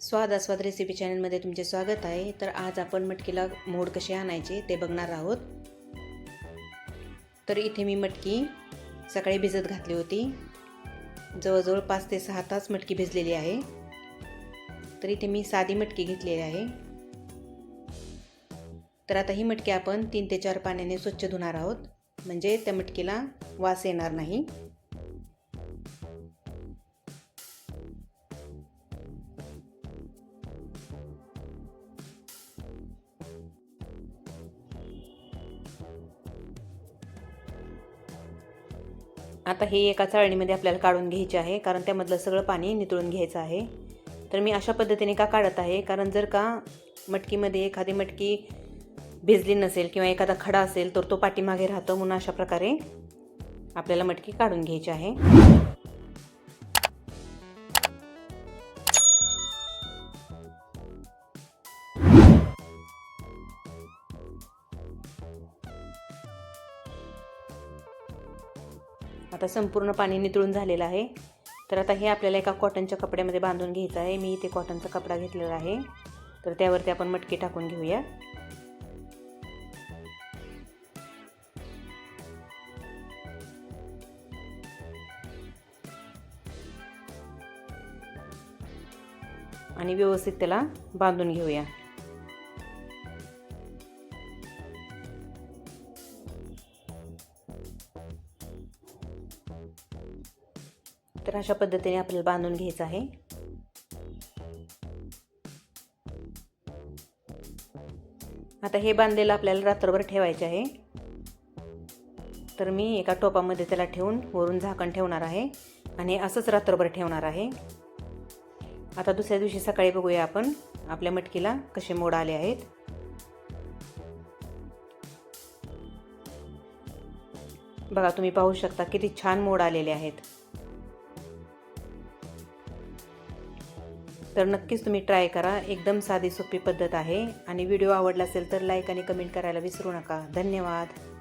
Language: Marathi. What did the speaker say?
स्वाद आस्वाद रेसिपी चॅनलमध्ये तुमचे स्वागत आहे. तर आज आपण मटकीला मोड कसे आणायचे ते बघणार आहोत. तर इथे मी मटकी सकाळी भिजत घातली होती. जवळजवळ पाच ते सहा तास मटकी भिजलेली आहे. तर इथे मी साधी मटकी घेतलेली आहे. तर आता ही मटकी आपण तीन ते चार पाण्याने स्वच्छ धुणार आहोत. म्हणजे त्या मटकीला वास येणार नाही. आता हे एका चाळणीमध्ये आपल्याला काढून घ्यायचे आहे कारण त्यामधलं सगळं पाणी नितळून घ्यायचं आहे. तर मी अशा पद्धतीने का काढत आहे? कारण जर का मटकीमध्ये एखादी मटकी भिजली नसेल किंवा एखादा खडा असेल तर तो पाठीमागे राहतो म्हणून अशा प्रकारे आपल्याला मटकी काढून घ्यायची आहे. आता संपूर्ण पाणी नितळून झालेलं आहे. तर आता हे आपल्याला एका कॉटनच्या कपड्यामध्ये बांधून घ्यायचं आहे. मी इथे कॉटनचा कपडा घेतलेला आहे. तर त्यावरती आपण मटकी टाकून घेऊया. आणि व्यवस्थित त्याला बांधून घेऊया. तर अशा पद्धतीने आपल्याला बांधून घ्यायचं आहे. आता हे बांधलेलं आपल्याला रात्रभर ठेवायचे आहे. तर मी एका टोपामध्ये त्याला ठेवून वरून झाकण ठेवणार आहे आणि असंच रात्रभर ठेवणार आहे. आता दुसऱ्या दिवशी सकाळी बघूया आपण आपल्या मटकीला कसे मोड आले आहेत. बघा तुम्ही पाहू शकता किती छान मोड आलेले आहेत. तर नक्कीच तुम्ही ट्राय करा. एकदम साधी सोपी पद्धत आहे. आणि व्हिडिओ आवडला असेल तर लाईक आणि कमेंट करायला विसरू नका. धन्यवाद.